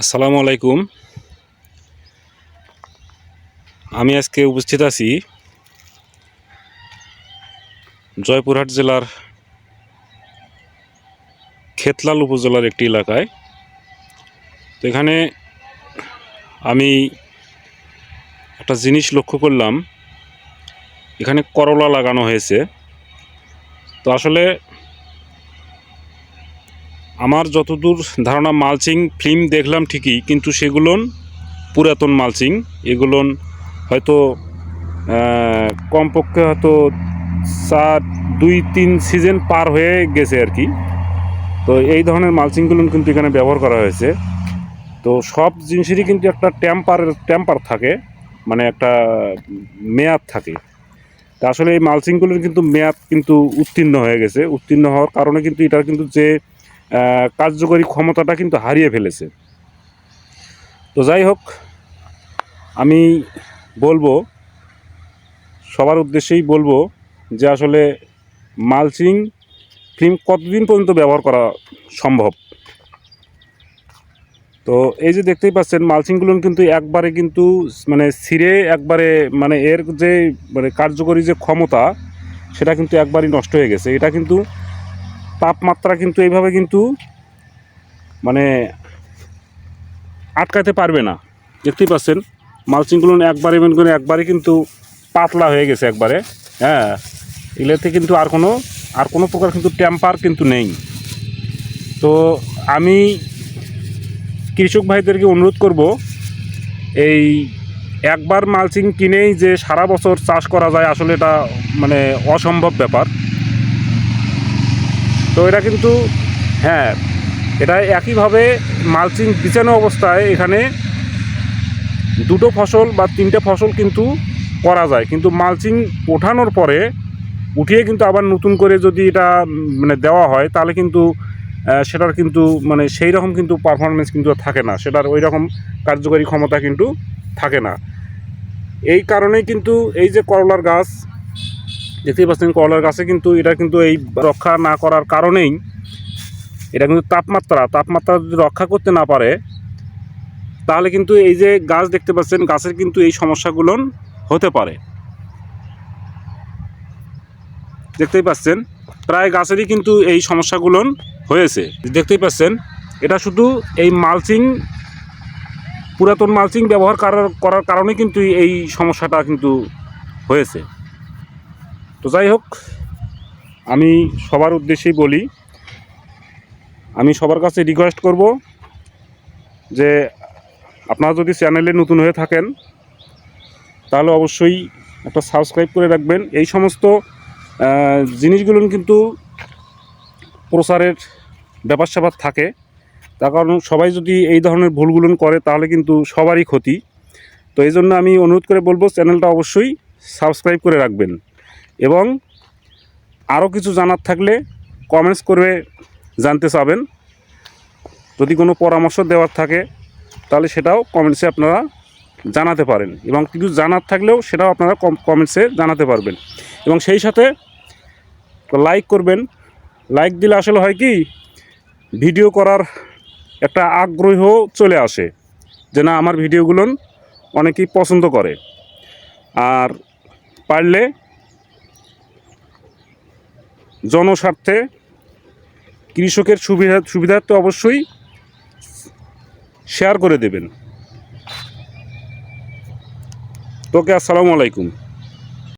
আসসালামু আলাইকুম। আমি আজকে উপস্থিত আছি জয়পুরহাট জেলার খেতলাল উপজেলার একটি এলাকায়। তো এখানে আমি একটা জিনিস লক্ষ্য করলাম, এখানে করলা লাগানো হয়েছে। তো আসলে আমার যতদূর ধারণা মালচিং ফিল্ম দেখলাম ঠিকই, কিন্তু সেগুলোন পুরাতন মালচিং, এগুলোন হয়তো কমপক্ষে হয়তো চার, দুই, তিন সিজন পার হয়ে গেছে আর কি। তো এই ধরনের মালচিংগুলো কিন্তু এখানে ব্যবহার করা হয়েছে। তো সব জিনিসেরই কিন্তু একটা টেম্পার টেম্পার থাকে মানে একটা মেয়াদ থাকে। তা আসলে এই মালচিংগুলোর কিন্তু মেয়াদ কিন্তু উত্তীর্ণ হয়ে গেছে। উত্তীর্ণ হওয়ার কারণে কিন্তু এটার কিন্তু যে কার্যকরী ক্ষমতাটা কিন্তু হারিয়ে ফেলেছে। তো যাই হোক, আমি বলব, সবার উদ্দেশ্যেই বলব যে আসলে মালচিং ফিল্ম কতদিন পর্যন্ত ব্যবহার করা সম্ভব? তো এই যে দেখতেই পাচ্ছেন, মালচিংগুলো কিন্তু একবারে কিন্তু মানে ছিঁড়ে একবারে মানে এর যে মানে কার্যকরী যে ক্ষমতা, সেটা কিন্তু একবারই নষ্ট হয়ে গেছে। এটা কিন্তু তাপমাত্রা কিন্তু এইভাবে কিন্তু মানে আটকাতে পারবে না। দেখতেই পাচ্ছেন মালচিংগুলো একবারে মেন করে একবারে কিন্তু পাতলা হয়ে গেছে একবারে। হ্যাঁ এগুলোতে কিন্তু আর কোনো আর কোনো প্রকার কিন্তু টেম্পার কিন্তু নেই। তো আমি কৃষক ভাইদেরকে অনুরোধ করব, এই একবার মালচিং কিনেই যে সারা বছর চাষ করা যায় আসলে এটা মানে অসম্ভব ব্যাপার। তো এটা কিন্তু হ্যাঁ এটা একইভাবে মালচিং বিছানো অবস্থায় এখানে দুটো ফসল বা তিনটে ফসল কিন্তু করা যায়। কিন্তু মালচিং ওঠানোর পরে উঠিয়ে কিন্তু আবার নতুন করে যদি এটা মানে দেওয়া হয়, তাহলে কিন্তু সেটার কিন্তু মানে সেই রকম কিন্তু পারফরমেন্স কিন্তু থাকে না। সেটার ওই রকম কার্যকরী ক্ষমতা কিন্তু থাকে না। এই কারণেই কিন্তু এই যে করলার গাছ দেখতেই পাচ্ছেন করলার গাছে কিন্তু এটা কিন্তু এই রক্ষা না করার কারণেই এটা কিন্তু তাপমাত্রা তাপমাত্রা যদি রক্ষা করতে না পারে, তাহলে কিন্তু এই যে গাছ দেখতে পাচ্ছেন, গাছের কিন্তু এই সমস্যাগুলো হতে পারে। দেখতেই পাচ্ছেন, প্রায় গাছেরই কিন্তু এই সমস্যাগুলো হয়েছে। দেখতেই পাচ্ছেন, এটা শুধু এই মালচিং, পুরাতন মালচিং ব্যবহার করার করার কারণে কিন্তু এই সমস্যাটা কিন্তু হয়েছে। তো যাই হোক, আমি সবার উদ্দেশ্যেই বলি, আমি সবার কাছে রিকোয়েস্ট করব যে আপনারা যদি চ্যানেলে নতুন হয়ে থাকেন, তাহলে অবশ্যই একটা সাবস্ক্রাইব করে রাখবেন। এই সমস্ত জিনিসগুলো কিন্তু প্রচারের ব্যাপার স্যাপার থাকে। তার কারণ সবাই যদি এই ধরনের ভুলগুলো করে, তাহলে কিন্তু সবারই ক্ষতি। তো এই জন্য আমি অনুরোধ করে বলব চ্যানেলটা অবশ্যই সাবস্ক্রাইব করে রাখবেন। এবং আরও কিছু জানার থাকলে কমেন্টস করে জানতে চাবেন। যদি কোনো পরামর্শ দেওয়ার থাকে, তাহলে সেটাও কমেন্টসে আপনারা জানাতে পারেন এবং কিছু জানার থাকলেও সেটাও আপনারা কমেন্টসে জানাতে পারবেন। এবং সেই সাথে লাইক করবেন। লাইক দিলে আসলে হয় কি ভিডিও করার একটা আগ্রহ চলে আসে যে না, আমার ভিডিওগুলো অনেকেই পছন্দ করে। আর পারলে জনস্বার্থে কৃষকের সুবিধা সুবিধার্থে অবশ্যই শেয়ার করে দেবেন। তোকে আসসালামু আলাইকুম।